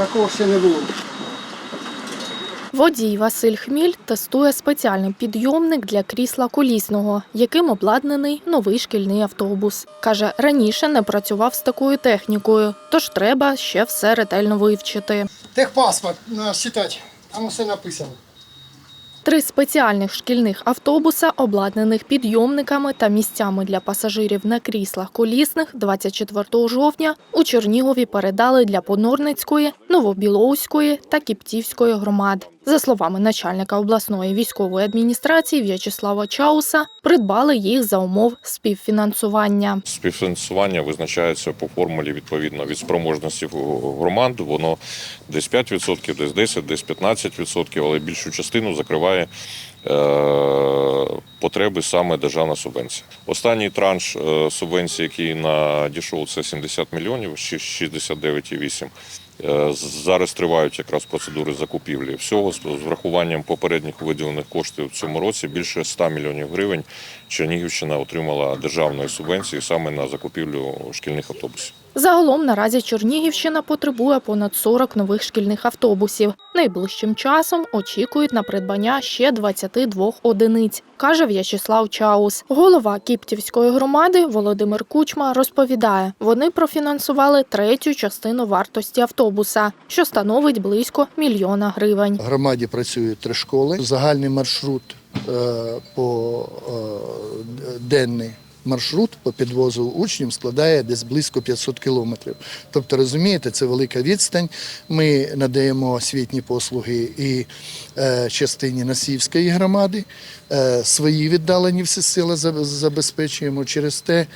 Такого ще не було. Водій Василь Хміль тестує спеціальний підйомник для крісла колісного, яким обладнаний новий шкільний автобус. Каже, раніше не працював з такою технікою, тож треба ще все ретельно вивчити. Техпаспорт, читати. Там усе написано. Три спеціальних шкільних автобуса, обладнаних підйомниками та місцями для пасажирів на кріслах колісних 24 жовтня у Чернігові передали для Понорницької, Новобілоуської та Кіптівської громад. За словами начальника обласної військової адміністрації В'ячеслава Чауса, придбали їх за умов співфінансування. Співфінансування визначається по формулі відповідно від спроможності громад. Воно десь 5%, десь 10%, десь 15%, але більшу частину закриває е, потреби саме державна субвенція. Останній транш е, субвенції, який надійшов, це 70 мільйонів, ще 69,8. Е, Зараз тривають якраз процедури закупівлі. Всього з врахуванням попередніх виділених коштів в цьому році більше 100 мільйонів гривень Чернігівщина отримала державної субвенції саме на закупівлю шкільних автобусів. Загалом наразі Чернігівщина потребує понад 40 нових шкільних автобусів. Найближчим часом очікують на придбання ще 22 одиниць, каже В'ячеслав Чаус. Голова Кіптівської громади Володимир Кучма розповідає, вони профінансували третю частину вартості автобуса, що становить близько мільйона гривень. Громаді працюють три школи. Загальний маршрут е, по е, денний маршрут по підвозу учнів складає десь близько 500 кілометрів. Тобто, розумієте, це велика відстань. Ми надаємо освітні послуги і е, частині Насівської громади. Е, свої віддалені всі сили забезпечуємо. Через те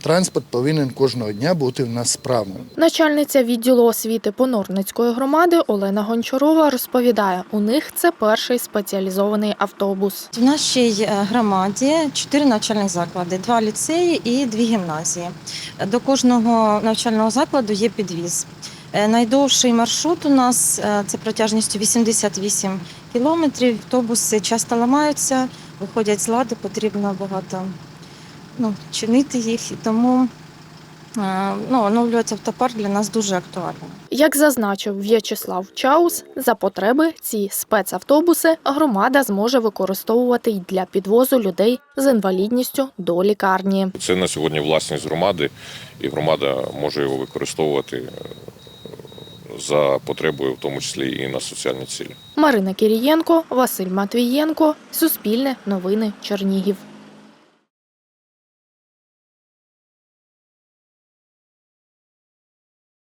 транспорт повинен кожного дня бути в нас справним. Начальниця відділу освіти Понорницької громади Олена Гончарова розповідає, у них це перший спеціалізований автобус. В нашій е, громаді чотири навчальних заклади: два ліцеї і дві гімназії. До кожного навчального закладу є підвіз. Е, Найдовший маршрут у нас е, це протяжністю 88 кілометрів. Автобуси часто ламаються, виходять з ладу, потрібно багато ну, чинити їх, і тому е, ну, оновлювати автопарк для нас дуже актуально. Як зазначив В'ячеслав Чаус, за потреби ці спецавтобуси громада зможе використовувати й для підвозу людей з інвалідністю до лікарні. Це на сьогодні власність громади, і громада може його використовувати за потребою, в тому числі і на соціальні цілі. Марина Кірієнко, Василь Матвієнко, Суспільне новини Чернігів.